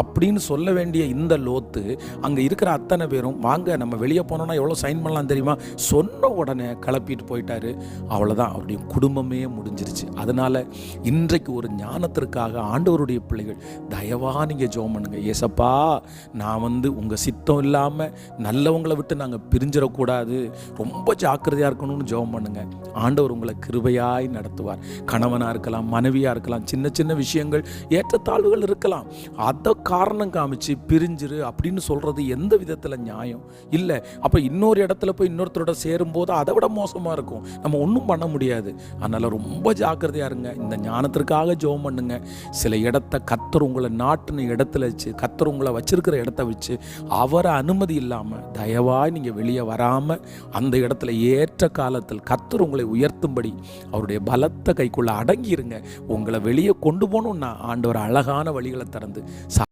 அப்படின்னு சொல்ல வேண்டிய இந்த லோத்து அங்கே இருக்கிற அத்தனை பேரும் வாங்க நம்ம வெளியே போனோம்னா எவ்வளோ சைன் பண்ணலாம் தெரியுமா? சொன்ன உடனே கிளப்பிட்டு போயிட்டாரு. அவ்வளோதான் அவருடைய குடும்பமே முடிஞ்சிருச்சு. அதனால் இன்றைக்கு ஒரு ஞானத்திற்காக ஆண்டவருடைய பிள்ளைகள் தயவாக நீங்கள் ஜோம் பண்ணுங்க. ஏசப்பா நான் வந்து உங்கள் சித்தம் இல்லாமல் நல்லவங்களை விட்டு நாங்கள் பிரிஞ்சிடக்கூடாது. ரொம்ப ஜாக்கிரதையாக இருக்கணும்னு ஜெபம் பண்ணுங்க. ஆண்டவர் உங்களை கிருபையாய் நடத்துவார். கணவனாக இருக்கலாம் மனைவியாக இருக்கலாம் சின்ன சின்ன விஷயங்கள் ஏற்றத்தாழ்வுகள் இருக்கலாம். அதை காரணம் காமிச்சு பிரிஞ்சிரு அப்படின்னு சொல்கிறது எந்த விதத்தில் நியாயம்? இல்லை அப்போ இன்னொரு இடத்துல போய் இன்னொருத்தரோட சேரும்போது அதை விட மோசமாக இருக்கும். நம்ம ஒன்றும் பண்ண முடியாது. அதனால் ரொம்ப ஜாக்கிரதையாக இருங்க. இந்த ஞானத்திற்காக ஜோம் பண்ணுங்க. சில இடத்த கத்தர் உங்களை நாட்டின இடத்துல வச்சு கத்தர் உங்களை வச்சுருக்கிற இடத்த வச்சு அவரை அனுமதி இல்லாமல் தயவாய் நீங்கள் வெளியே வராமல் அந்த இடத்துல ஏற்ற காலத்தில் கத்தர் உங்களை உயர்த்தும்படி அவருடைய பலத்த கைக்குள்ளே அடங்கியிருங்க. உங்களை வெளியே கொண்டு போகணுன்னா ஆண்டவர் அழகான வழிகளை திறந்து